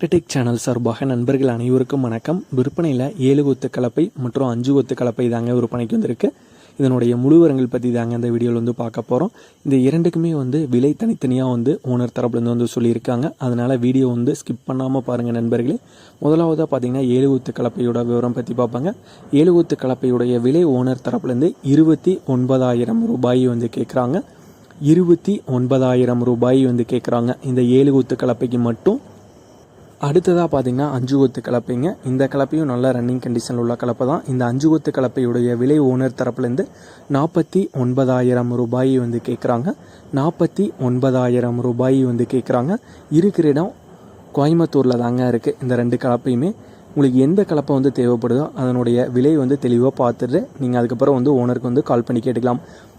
Tractor Tech channel சார்பாக நண்பர்கள் அனைவருக்கும் வணக்கம். விற்பனையில் ஏழு ஒத்து கலப்பை மற்றும் அஞ்சு கொத்து கலப்பை தாங்க விற்பனைக்கு வந்திருக்கு. இதனுடைய முழுவரங்கள் பற்றி தாங்க இந்த வீடியோவில் வந்து பார்க்க போகிறோம் இந்த இரண்டுக்குமே வந்து விலை தனித்தனியாக வந்து ஓனர் தரப்புலேருந்து வந்து சொல்லியிருக்காங்க. அதனால் வீடியோ வந்து ஸ்கிப் பண்ணாமல் பாருங்கள் நண்பர்களே. முதலாவதாக பார்த்தீங்கன்னா ஏழு ஊத்து கலப்பையோட விவரம் பற்றி பார்ப்பாங்க. ஏழு ஊத்து கலப்பையுடைய விலை ஓனர் தரப்புலேருந்து இருபத்தி ஒன்பதாயிரம் ரூபாய் வந்து கேட்குறாங்க இருபத்தி ஒன்பதாயிரம் ரூபாய் வந்து கேட்குறாங்க இந்த ஏழு ஊத்து கலப்பைக்கு மட்டும் அடுத்ததாக பார்த்தீங்கன்னா அஞ்சு கொத்து கலப்பைங்க. இந்த கலப்பையும் நல்ல ரன்னிங் கண்டிஷனில் உள்ள கலப்பை தான். இந்த அஞ்சு கொத்து கலப்பையுடைய விலை ஓனர் தரப்புலேருந்து நாற்பத்தி ஒன்பதாயிரம் ரூபாய் வந்து கேட்குறாங்க நாற்பத்தி ஒன்பதாயிரம் ரூபாய் வந்து கேட்குறாங்க இருக்கிற இடம் கோயம்புத்தூரில் தாங்க இருக்குது இந்த ரெண்டு கலப்பையுமே. உங்களுக்கு எந்த கலப்பை வந்து தேவைப்படுதோ அதனுடைய விலை வந்து தெளிவாக பார்த்துட்டு நீங்கள் அதுக்கப்புறம் வந்து ஓனருக்கு வந்து கால் பண்ணி கேட்டுக்கலாம்.